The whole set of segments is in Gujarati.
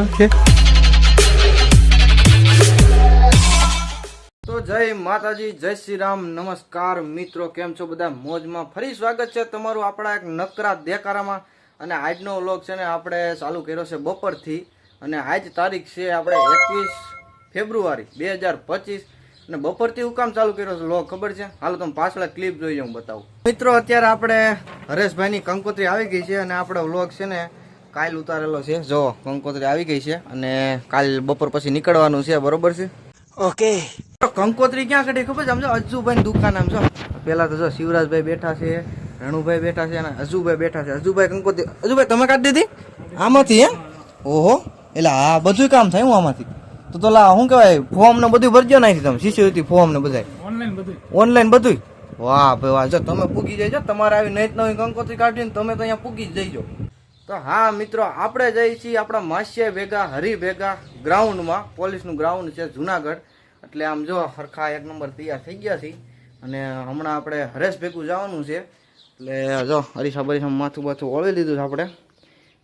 Okay. તો જય માતાજી, જય શ્રી રામ નમસ્કાર. મિત્રો, કેમ છો બધા? મોજમાં ફરી સ્વાગત છે તમારું આપણા એક નકરા દેકારામાં અને આજનો વ્લોગ છે ને આપણે ચાલુ કર્યો છે બપોરથી. અને આજ તારીખ છે આપણે એકવીસ ફેબ્રુઆરી બે હજાર પચીસ. અને બપોરથી હું કામ ચાલુ કર્યો છે વ્લોગ, ખબર છે? હાલો, તમે પાછળ ક્લિપ જોઈ હું બતાવું. મિત્રો, અત્યારે આપણે હરેશભાઈની કંકોત્રી આવી ગઈ છે અને આપણો વ્લોગ છે ને કાલ ઉતારેલો છે. જો કંકોત્રી આવી ગઈ છે અને કાલ બપોર પછી નીકળવાનું છે બરોબર છે? ઓકે. કંકોત્રી ક્યાં કાઢી ખબર છે? આમ જો અજુભાઈ દુકાન આમ છો પેલા તો જો શિવરાજભાઈ બેઠા છે રણુભાઈ બેઠા છે અને અજુભાઈ બેઠા છે. અજુભાઈ કંકોત્રી અજુભાઈ તમે કાઢી દીધી? આમાંથી હે ઓહો એટલે આ બધું કામ થાય હું આમાંથી? તો તો લા શું કહેવાય ફોર્મ ને બધું ભરજો નાખી તમે. શિષ્યવૃત્તિ ફોર્મ ને બધાય. ઓનલાઈન બધું ઓનલાઈન બધું વાહ ભાઈ વાહ. જો તમે પૂગી જઈજો તમારે આવી નવી નવી કંકોત્રી કાઢીને તમે તો અહીંયા પૂગી જ જઈજો તો હા, મિત્રો, આપણે જઈએ છીએ આપણા માસિયા ભેગા, હરી ભેગા ગ્રાઉન્ડમાં. પોલીસનું ગ્રાઉન્ડ છે જુનાગઢ. એટલે આમ જો, હરખા એક નંબર તૈયાર થઈ ગયા છે અને હમણાં આપણે હરેશ ભેગું જવાનું છે. એટલે જો હરીસા બરીસા માથું બાથું ઓળી લીધું છે આપણે.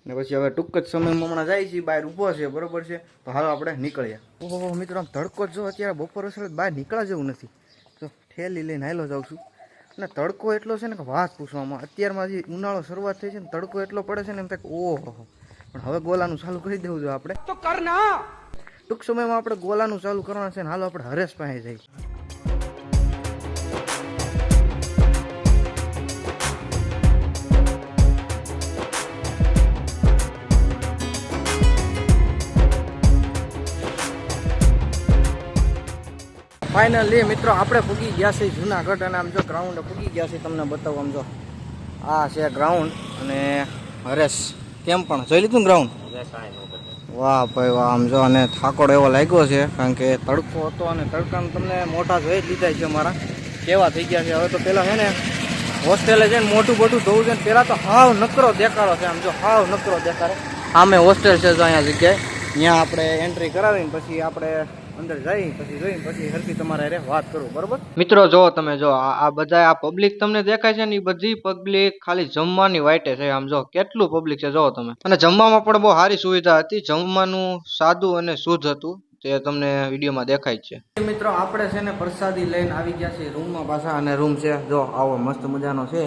ને પછી હવે ટૂંક જ સમયમાં હમણાં જાય છે બહાર ઊભો છે, બરોબર છે? તો હાલો આપણે નીકળીએ. ઓહો, મિત્રો, આમ તડકો જો અત્યારે બપોર વસરે બહાર નીકળ્યા જેવું નથી. તો ઠેલી લઈને હાલો જાઉં છું. અને તડકો એટલો છે ને કે વાત પૂછવામાં અત્યારમાં જે ઉનાળો શરૂઆત થઈ છે ને તડકો એટલો પડે છે ને એમ થાય કે ઓહો પણ હવે ગોલાનું ચાલુ કરી દેવું જોઈએ આપણે. તો કરના ટૂંક સમયમાં આપણે ગોલાનું ચાલુ કરવાના છે ને હાલો આપણે હરેશ પાસે જઈએ. ફાઇનલી મિત્રો આપણે પૂગી ગયા છે જુનાગઢ અને આમ જો ગ્રાઉન્ડ પૂગી ગયા છે તમને બતાવું આમ જો. આ છે ગ્રાઉન્ડ અને હરેશ કેમ પણ? જોઈ લીધું ગ્રાઉન્ડ વાહ ભાઈ વાહ આમ જો અને થાકોડ એવો લાગ્યો છે કારણ કે તડકો હતો અને તડકામાં તમને મોટા જોઈ જ લીધા છે અમારા. કેવા થઈ ગયા છે? હવે તો પેલા છે ને હોસ્ટેલે છે ને મોટું મોટું ધોવું છે ને પેલા તો હાવ નકરો દેખાડો છે આમ જો હાવ નકરો દેખાડે. આમે હોસ્ટેલ છે જો અહીંયા જગ્યાએ. ત્યાં આપણે એન્ટ્રી કરાવીને પછી આપણે અંદર જઈ પછી જોઈ પછી હરકી તમારે હારે વાત કરું બરોબર? મિત્રો જો તમે જો આ બધા આ પબ્લિક તમને દેખાય છે ને એ બધી પબ્લિક ખાલી જમવાની વાઇટે છે. આમ જો કેટલું પબ્લિક છે જો તમે. અને જમવામાં પણ બહુ સારી સુવિધા હતી. જમવાનું સાદું અને શુદ્ધ હતું. તે તમને વિડીયોમાં દેખાય છે. મિત્રો આપણે છે ને પ્રસાદી લઈને આવી ગયા છીએ. રૂમમાં પાછા અને રૂમ છે. જો આવો મસ્ત મજાનો છે.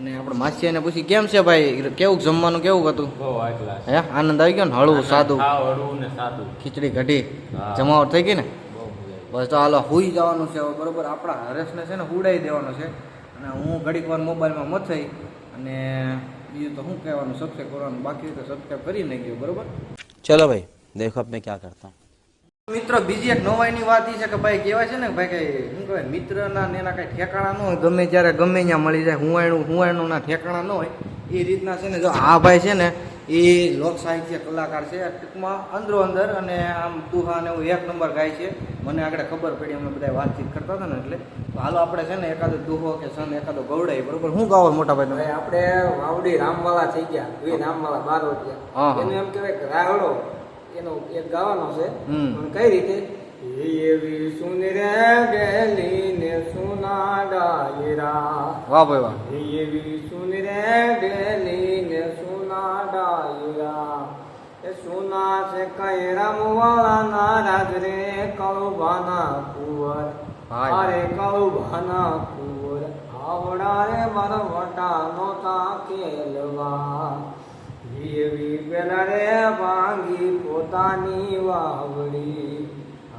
અને આપણે માસીને પૂછી કેમ છે ભાઈ? કેવું જમવાનું કેવું હતું? હે? આનંદ આવી ગયો ને? હળવું સાદું. ખીચડી કઢી જમાવટ થઈ ગઈ ને? બસ તો હાલો હુઈ જવાનું છે બરોબર? આપણા હરેશને છે ને હુડાઈ દેવાનો છે. અને હું ઘડીક વાર મોબાઈલમાં મત થઈ અને બીજું તો શું કહેવાનું સબસ્ક્રાઈબ કરવાનું બાકી તો સબસ્ક્રાઈબ કરી ગયો બરોબર? ચલો ભાઈ દેખો મેં ક્યાં કરતા. મિત્રો બીજી એક નવાઈની વાત એ છે કે ભાઈ કહેવાય છે ને ભાઈ કઈ શું કહેવાય મિત્રના ને એના કઈ ઠેકાણા ન હોય. ગમે ત્યારે ગમે ત્યાં મળી જાય હુંવાયણું હુંવાયણું ના ઠેકાણા ન હોય એ રીતના છે ને જો આ ભાઈ છે ને એ લોક સાહિત્ય કલાકાર છે. ટૂંકમાં અંદરો અંદર અને આમ તુહા ને એવું એક નંબર ગાય છે. મને આગળ ખબર પડી અમે બધા વાતચીત કરતા હતા ને એટલે. હાલો આપણે છે ને એકાદો દુહો કે સન એકાદો ગવડાય બરોબર? શું ગાવો મોટા ભાઈ તમે? આપણે વાવડી રામવાલા થઈ ગયા. વી રામવાલા બાર હા. એનું એમ કહેવાય રાહડો એનો એક ગાવાનો છે. પણ કઈ રીતે? એવી સુનરે ગેલી ને સુના ડાયરા વાહ ભાઈ વાહ. એવી સુનરે ગેલી ને સુના ડાયરા એ સુના છે કઈ રમવાળા ના રાજ રે કળુભાના કુંવર. અરે કળુભાના કુંવર. આવડા રે મારા વટા નોતા કેલવા એવી પેલા રે ભાંગી પોતાની વાવડી.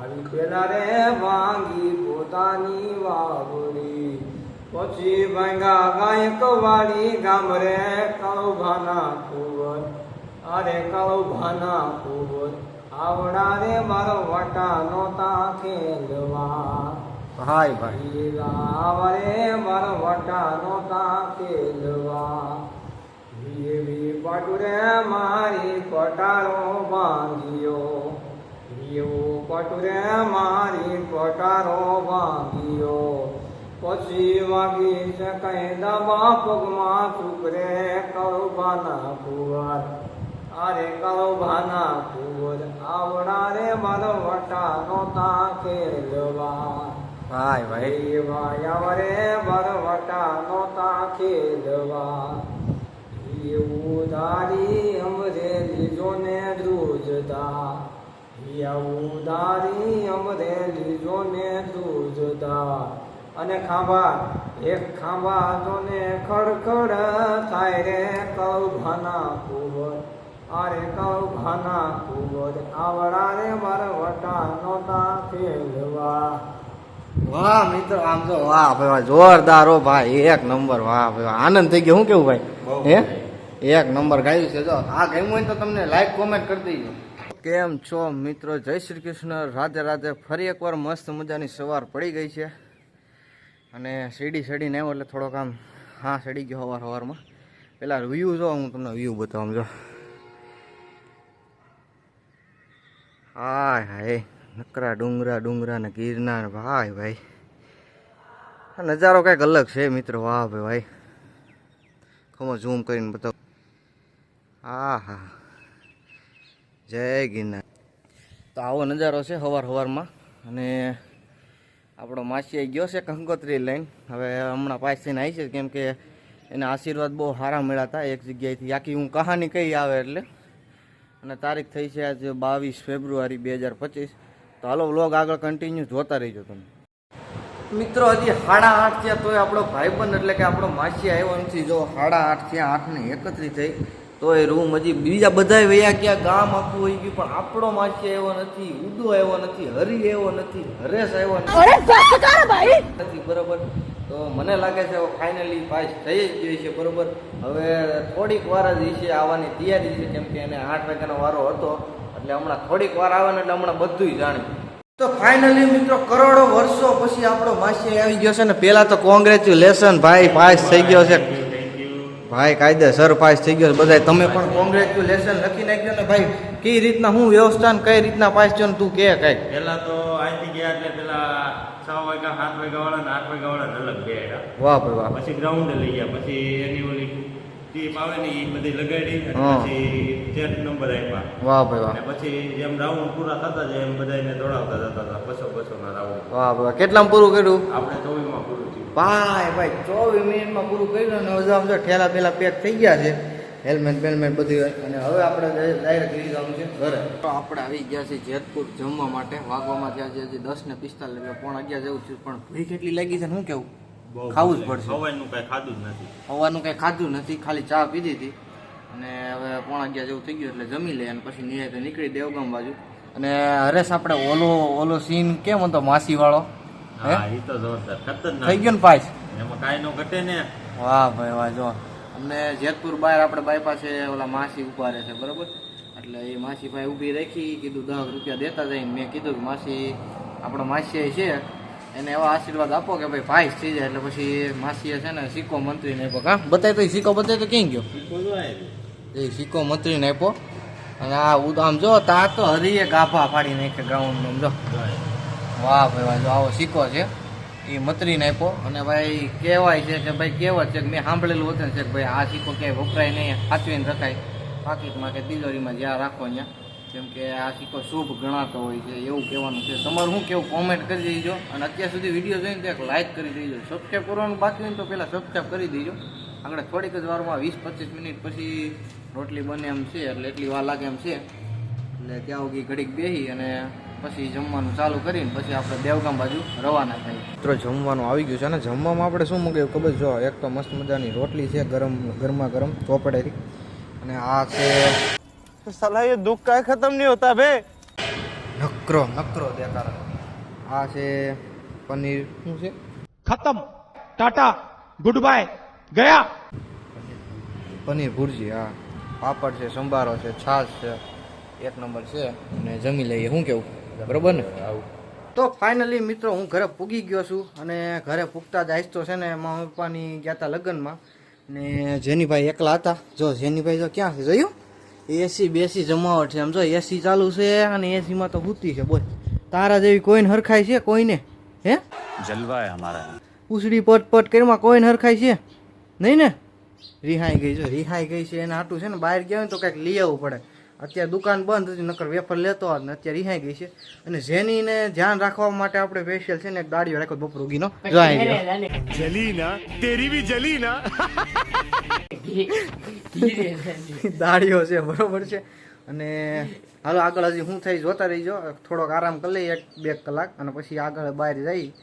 આવી પેલા રે વાંગી પોતાની વાવડી. પછી ભાંગા ગાયક વાળી ગામ રે કળુભાના કુવર. અરે કળુભાના કુવર આવડા રે મારો વટા નોતા ખેલવા ભાઈ. ભાઈ આવરે મારો વટા નોતા ખેલવા એવી પટુરે મારી પટારો બાંધ્યો. એવો પટુરે મારી પટારો બાંધ્યો. પછી વાગી કઈ દબા પગમાં ચૂકરે કળુબાના કુંવર અરે કળુબાના કુંવર આવડા રે મારો વટા નોતા ખેલવા ભાઈ ભાઈ. ભાઈ બરવટા નોતા ખેલવા એવું ધારી અમરે લીધો ને ધ્રુજતા ઉદારી અમરેલી ને ધ્રુજતા. અને ખાંભા એક ખાંભા જોને ખડખડ થાય રે કૌભાના કુવર. આરે કૌભાના કુવર આવડા રે મારે વટા નોટા ફેરવા વાહ મિત્ર આમ તો વાહ ભાઈ જોરદાર હો ભાઈ એક નંબર વાહ ભાઈ આનંદ થઈ ગયો શું કેવું ભાઈ? હે? એક નંબર ગાયું છે. જો આ ગમ્યું હોય તો તમને લાઈક કોમેન્ટ કરી દેજો. કેમ છો મિત્રો? જય શ્રી કૃષ્ણ. રાધે રાધે ફરી એકવાર મસ્ત મજાની સવાર પડી ગઈ છે. અને સીડી સડીને આવ્યો એટલે થોડોક આમ હા સડી ગયો સવાર સવારમાં પેલા વ્યૂ જો, હું તમને વ્યૂ બતાવું જો. હાય હાય, નકરા ડુંગરા ડુંગરા ને ગિરનાર ભાઈ ભાઈ. નજારો કંઈક અલગ છે મિત્રો. વાહ ભાઈ ભાઈ. ખમો ઝૂમ કરીને બતાવો. હા હા જય ગિરનાર. તો આવો નજારો છે સવાર સવારમાં અને આપણો માસી ગયો છે કંકોત્રી લઈને. હવે હમણાં પાસ થઈને આવી છે કેમ કે એના આશીર્વાદ બહુ સારા મળ્યા હતા એક જગ્યાએથી. આખી હું કહાની કઈ આવે એટલે. અને તારીખ થઈ છે આજે બાવીસ ફેબ્રુઆરી બે હજાર પચીસ. તો હાલો વ્લોગ આગળ કન્ટિન્યુ જોતા રહીજો તમે. મિત્રો, હજી સાડા આઠ થયા તોય આપણો ભાઈબંધ એટલે કે આપણો માસી આવ્યો નથી. જો સાડા આઠ થયા, આઠને એકત્રી એકત્રીસ થઈ એ રૂમ હજી બીજા બધા વયા ક્યાં ગામ આખું હોઈ ગયું પણ આપણો માછી આવ્યો નથી ઉડો આવ્યો નથી હરી આવ્યો નથી હરેશ આવ્યો નથી. બરોબર? તો મને લાગે છે ફાઇનલી પાસ થઈ જ ગઈ છે બરોબર? હવે થોડીક વાર જ વિશે આવવાની તૈયારી છે કેમ કે એને આઠ વાગ્યાનો વારો હતો એટલે હમણાં થોડીક વાર આવે ને એટલે હમણાં બધું જાણ્યું તો ફાઇનલી મિત્રો કરોડો વર્ષો પછી આપણો માસી આવી ગયો છે ને પેલા તો કોંગ્રેચ્યુલેશન ભાઈ પાસ થઈ ગયો છે. ભાઈ કાયદેસર પાસ થઈ ગયો બધા બધાય. તમે પણ કોંગ્રેચ્યુલેશન લખી નાખ્યો ને ભાઈ. કઈ રીતના હું વ્યવસ્થા ને કઈ રીતના પાસ થયો ને તું કે કઈ? પેલા તો અહીંથી ગયા એટલે પેલા છ વાગ્યા સાત વાગ્યા વાળા ને આઠ વાગ્યા વાળા અલગ બેડા વાહ ભાઈ વાહ. પછી ગ્રાઉન્ડ લઈ ગયા પછી એની ઓલી ટીપ આવે ને એ બધી લગાડી પછી ચેટ નંબર આપ્યા. વાહ ભાઈ વાહ. પછી જેમ રાઉન્ડ પૂરા થતા જાય એમ બધાને દોડાવતા જતા હતા બસો બસો ના રાઉન્ડ વાહ ભાઈ કેટલામ પૂરું કર્યું? આપણે ચોવીસમાં પૂરું ભાઈ ભાઈ ચોવીસ મિનિટમાં પૂરું કર્યું અને હજુ આમ જો ઠેલા પેલા પેક થઈ ગયા છે. હેલ્મેટ બેલમેટ બધું અને હવે આપણે ડાયરેક્ટ લઈ જવાનું છે ઘરે. તો આપણે આવી ગયા છે જેતપુર જમવા માટે. વાગવામાં ત્યાં જે દસ ને પિસ્તાલીસ. એટલે પોણા અગિયાર જેવું છે પણ ભૂખ કેટલી લાગી છે ને શું કેવું? ખાવું જ પડશે. હવાનું કાંઈ ખાધું જ નથી. હવાનું કંઈ ખાધું નથી. ખાલી ચા પીધી હતી. અને હવે પોણા અગિયાર જેવું થઈ ગયું એટલે જમી લઈએ અને પછી નિહાય નીકળી દેવગામ બાજુ. અને હરેશ આપણે ઓલો ઓલો સીન કેમ હતો? માસી વાળો હે એ તો જોરદાર. ખતરનાક થઈ ગયો ને પાસ એમાં કાંઈ નો ઘટે ને. વાહ ભાઈ વાહ જો. અમને જેતપુર બહાર આપણે બાયપાસે ઓલા માસી ઊભા રહે છે બરોબર? એટલે એ માસી ભાઈ ઊભી રાખી કીધું દસ રૂપિયા દેતા જઈને મેં કીધું કે માસી આપણો માસી છે એને એવા આશીર્વાદ આપો કે ભાઈ ભાઈ થઈ જાય. એટલે પછી માસીએ છે ને સિક્કો મંત્રીને આપ્યો કા બતાય તો સિક્કો બતાય તો ક્યાં ગયો? એ સિક્કો મંત્રીને આપ્યો. અને આ આમ જો તા તો હરીએ ગાભા ફાડી નાખે ગ્રાઉન્ડમાં જો. વાહ ભાઈ વાહ, જો આવો સિક્કો છે. એ મતરીને આપ્યો. અને ભાઈ કહેવાય છે કે ભાઈ કહેવત છે કે મેં સાંભળેલું હતું ને છે કે ભાઈ આ સિક્કો ક્યાંય વપરાય નહીં, સાચવીને રખાય. પાકીટમાં કે તિજોરીમાં જ્યાં રાખો અહીંયા કેમ કે આ સિક્કો શુભ ગણાતો હોય છે, એવું કહેવાનું છે. તમારું શું કેવું કોમેન્ટ કરી દેજો. અને અત્યાર સુધી વીડિયો જોઈને તો એક લાઇક કરી દેજો. સબસ્ક્રાઈબ કરવાનું બાકી હોય તો પહેલાં સબસ્ક્રાઈબ કરી દેજો. આગળ થોડીક જ વારમાં વીસ પચીસ મિનિટ પછી રોટલી બને એમ છે, એટલે એટલી વાર લાગે એમ છે. એટલે ત્યાં સુધી ઘડીક બેસી અને પછી જમવાનું ચાલુ કરીને પછી આપણે દેવગામ બાજુ રવાના થઈએ મિત્રો જમવાનું આવી ગયું છે અને જમવામાં આપણે શું મૂક્યું ખબર જો એક તો મસ્ત મજાની રોટલી છે ગરમ ગરમા ગરમ ચોપડેરી અને આ છે સલાહ એ દુઃખ કાંઈ ખતમ નહીં હોતા બે નકરો નકરો દેખાડો. આ છે પનીર. શું છે? ખતમ. ટાટા. Good bye. ગયા. પનીર ભુરજી હા. પાપડ છે સંભારો છે છાશ છે. એક નંબર છે. અને જમી લઈએ. શું કેવું? બરોબર ને? તો ફાઇનલી મિત્રો હું ઘરે પૂગી ગયો છું અને ઘરે પૂગતા જ આહિસ્તો છે ને મા પપ્પાની ગયા હતા લગ્નમાં. ને જેનીભાઈ એકલા હતા. જો જેનીભાઈ જો ક્યાં છે? જોયું? એસી બેસી જમાવટ છે. આમ જો એસી ચાલુ છે અને એસીમાં તો હૂતી છે બોલ. તારા જેવી કોઈને હરખાય છે કોઈને? હે? જલવા અમારા ઉસડી પટ પટ કરીમાં કોઈને હરખાય છે? નહીં ને? રિહાઈ ગઈ. જો રિહાઈ ગઈ છે એને આટું છે ને બહાર ગયા હોય તો કંઈક લઈ આવવું પડે. અત્યારે દુકાન બંધ હતી નકર વેફર લેતો હોત ને અત્યારે રિહાઈ ગઈ છે. અને જેની ને ધ્યાન રાખવા માટે આપણે સ્પેશિયલ છે ને એક દાડીઓ રાખ્યો બપોર ઉગીનો. જલીના તેરી બી જલીના. દાડીઓ છે બરોબર છે. અને હાલો આગળ હજી હું થઈ જોતા રહીજો. થોડોક આરામ કરી લઈએ એક બે કલાક અને પછી આગળ બહાર જઈ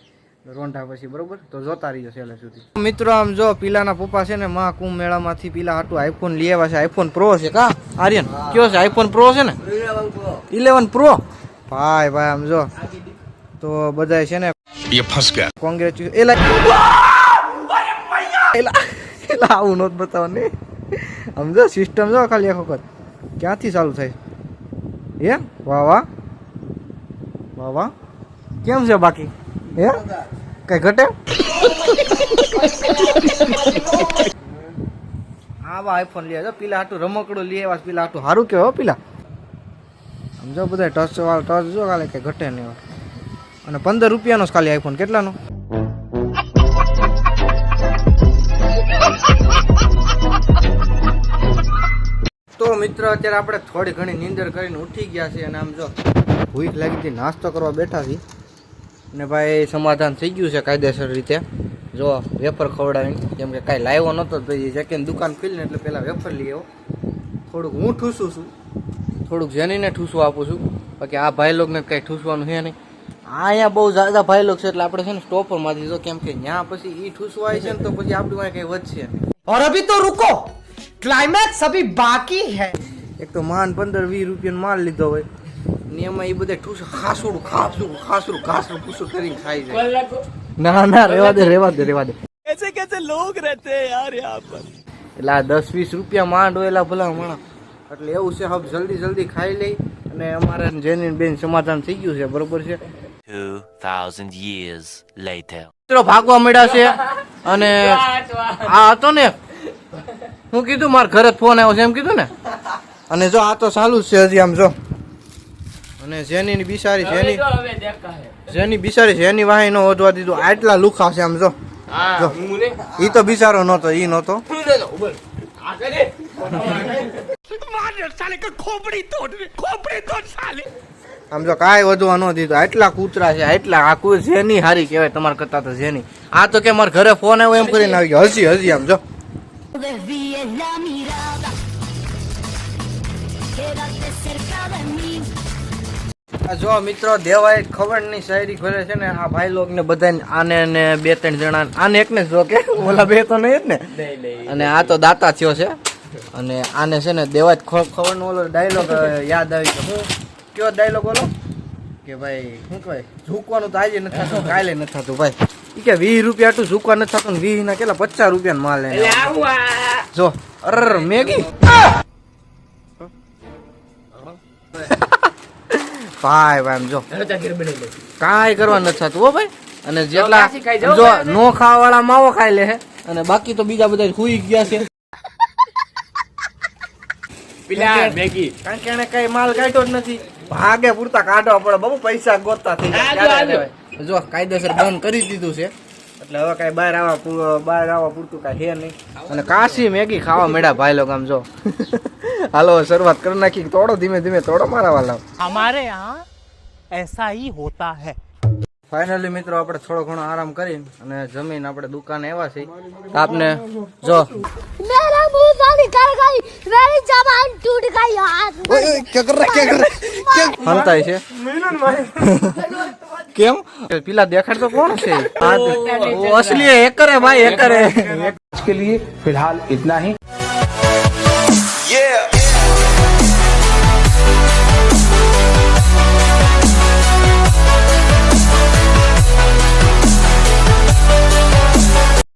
રોંઢા પછી બરોબર? તો જોતા રહીજો છેલ્લે સુધી. મિત્રો આમ જો પીલાના પપ્પા છે ને મહાકુંભ મેળામાંથી પીલા હાટું આઈફોન લઈ આવ્યા છે. આઈફોન પ્રો છે કા? આર્યન કયો છે? આઈફોન પ્રો છે ને? ઇલેવન પ્રો ભાઈ ભાઈ આમ જો. તો બધા છે ને કોંગ્રેચ્યુ એલા એલા એલા આવું નહોતું બતાવવાની. સમજો સિસ્ટમ જો ખાલી એક વખત. ક્યાંથી ચાલુ થાય? હે? વાહ વાહ. વાહ વાહ. કેમ છે બાકી? હે? કઈ ઘટે? હા વાહ આઈફોન લઈ આવ્યો પેલા હાટું રમકડું લઈ આવ્યા પેલા હાટું સારું કહેવાય પેલા. સમજો બધા ટચ વાળો ટચ જો, કાલે કઈ ઘટે નહીં. અને પંદર રૂપિયાનો જ ખાલી આઈફોન કેટલાનો? તો મિત્ર, અત્યારે આપણે થોડી ઘણી નીંદર કરીને ઉઠી ગયા છીએ અને આમ જો ભૂખ લાગી હતી, નાસ્તો કરવા બેઠા છીએ. ને ભાઈ સમાધાન થઈ ગયું છે કાયદેસર રીતે જો વેફર ખવડાવીને કેમ કે કાંઈ લાવ્યો નહોતો તો ભાઈ જેકેન દુકાન ખોલીને એટલે પહેલાં વેફર લઈ આવ્યો થોડુંક હું ઠૂસું છું થોડુંક જેનીને ઠૂસું આપું છું બાકી આ ભાઈ લોકોને કંઈ ઠૂસવાનું છે નહીં આ અહીંયા બહુ જ્યાદા ભાઈ લોકો છે એટલે આપણે છે ને સ્ટોપરમાં દીધો કેમ કે ત્યાં પછી ઈ ઠૂસવા આવી છે ને તો પછી આપણી પાસે કંઈ વધશે નહીં और अभी तो रुको क्लाइमैक्स अभी बाकी है એક તો માન પંદર વીસ રૂપિયાનો માલ લીધો હોય ને એ બધા ઠૂસ ખાસુડું ખાસું ખાસું ખાસું ખુસું કરીને ખાઈ જાય. ના ના રેવા દે રેવા દે રેવા દે. કેસે કેસે લોગ રહેતે યાર યહાં પર. એટલે આ દસ વીસ રૂપિયા માંડ હોય ભલા માણા એટલે એવું છે હવે જલ્દી જલ્દી ખાઈ લઈ. અને અમારે જેની બેન સમાધાન થઈ ગયું છે બરોબર છે? મિત્રો ભાગવા મળ્યા છે. અને આ હતો ને હું કીધું મારા ઘરે ફોન આવ્યો છે એમ કીધું ને? અને જો આ તો ચાલુ જ છે હજી આમ જો. અને જેની બિસારી જેની જેની બિસારી જેની વાહી નો ઓઢવા દીધું આટલા લુખા છે આમ જો. ઈ તો બિચારો નહોતો ઈ નહોતો. આમ જો કાંઈ વધવા ન દીધું. આટલા કૂતરા છે આટલા આ કોઈ જેની હારી કહેવાય તમારા કરતા તો જેની. આ તો કે મારા ઘરે ફોન આવ્યો એમ કરીને આવી ગયો. હસી હસી આમ જો. Quédate cerca de mí. આ જો મિત્રો દેવાય ખબર નહીં શાયરી ખોલે છે ને આ ભાઈ લોક ને બધાને આને ને બે ત્રણ જણા આને એકને જ જો કે ઓલા બે તો નહીં જ ને. અને આ તો દાતા થયો છે. અને આને છે ને દેવાય ખબર નો ઓલો ડાયલોગ યાદ આવી ગયો. હું કયો ડાયલોગ ઓલો? કે ભાઈ શું કહેવાય? ઝૂકવાનું તો આજે નથી થતું કાલે નથી થતું ભાઈ. કે વીસ રૂપિયા આટલું ઝૂકવા નથી થતું ને વીસ ના કેટલા? પચાસ રૂપિયા માલ જો અર મેગી. ભાઈ ભાઈ જો. કાંઈ કરવા નથી થતું હો ભાઈ. અને જેટલા જો નો ખાવા વાળા માવો ખાઈ લે અને બાકી તો બીજા બધા સુઈ ગયા છે. પેલા મેગી. કારણ કે એને કઈ માલ કાઢ્યો જ નથી. ભાગે પૂરતા કાઢવા પડે બહુ પૈસા ગોતતા થઈ જાય. જો કાયદેસર બંધ કરી દીધું છે. એટલે હવે કાંઈ બહાર આવવા બહાર આવવા પૂરતું કાંઈ હે નહીં. અને કાશી મેગી ખાવા મળ્યા ભાઈ લોકો આમ જો. હાલો શરૂઆત કરી નાખી. તોડો ધીમે ધીમે તોડો મારા વાલા. અમારે યહાં એસા હી હોતા હે. ફાઇનલી મિત્રો આપણે થોડો ઘણો આરામ કરી અને જમીન આપણે દુકાન એવા છે આપને જો. મેરા મુંહ કર ગઈ મેરી જબાન ટૂટ ગઈ હાથ ઓય કે કરે કે કરે છે. મિલન ભાઈ. કેમ પેલા દેખાડ તો કોણ છે આ તો- ઓ અસલી એકરે ભાઈ એકરે के लिए फिलहाल इतना ही